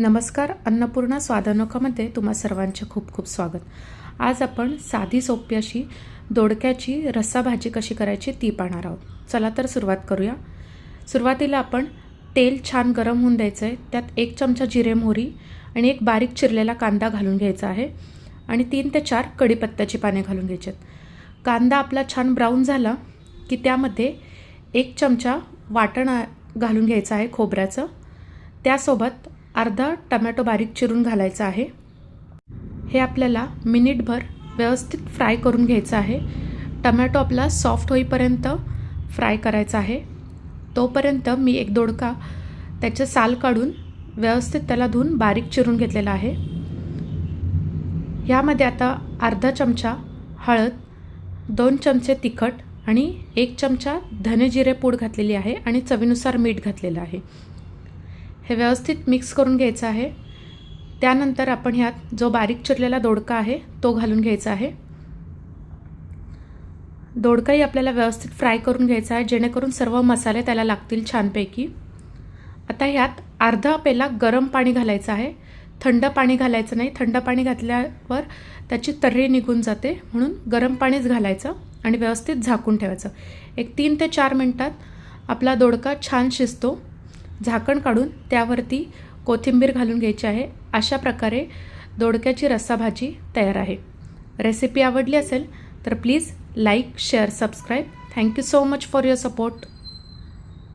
नमस्कार अन्नपूर्णा स्वादनोखामध्ये तुम्हा सर्वांचे खूप खूप स्वागत. आज आपण साधी सोपी अशी दोडक्याची रस्सा भाजी कशी करायची ती पाहणार आहोत. चला तर सुरुवात करूया. सुरुवातीला आपण तेल छान गरम होऊन द्यायचं आहे त्यात एक चमचा जिरे मोहरी आणि एक बारीक चिरलेला कांदा घालून घ्यायचा आहे आणि तीन ते चार कढीपत्त्याची पाने घालून घ्यायची आहेत कांदा आपला छान ब्राऊन झाला की त्यामध्ये एक चमचा वाटण घालून घ्यायचा आहे खोबऱ्याचं. त्यासोबत अर्धा टमॅटो बारीक चिरून घालायचा आहे. हे आपल्याला मिनिटभर व्यवस्थित फ्राय करून घ्यायचं आहे. टमॅटो आपला सॉफ्ट होईपर्यंत फ्राय करायचा आहे. तोपर्यंत मी एक दोडका त्याचं साल काढून व्यवस्थित त्याला धुवून बारीक चिरून घेतलेला आहे. ह्यामध्ये आता अर्धा चमचा हळद दोन चमचे तिखट आणि एक चमचा धने जिरे पूड घातलेली आहे आणि चवीनुसार मीठ घातलेलं आहे. हे व्यवस्थित मिक्स करून घ्यायचं आहे. त्यानंतर आपण ह्यात जो बारीक चिरलेला दोडका आहे तो घालून घ्यायचा आहे. दोडकाही आपल्याला व्यवस्थित फ्राय करून घ्यायचा आहे जेणेकरून सर्व मसाले त्याला लागतील छानपैकी. आता ह्यात अर्धा पेला गरम पाणी घालायचं आहे. थंड पाणी घालायचं नाही. थंड पाणी घातल्यावर त्याची तर्री निघून जाते. म्हणून गरम पाणीच घालायचं आणि व्यवस्थित झाकून ठेवायचं. एक तीन ते चार मिनटात आपला दोडका छान शिजतो. झाकण काढून त्यावरती कोथिंबीर घालून घ्यायची आहे. अशा प्रकारे दोडक्याची रस्सा भाजी तयार आहे. रेसिपी आवडली असेल तर please like share subscribe thank you so much for your support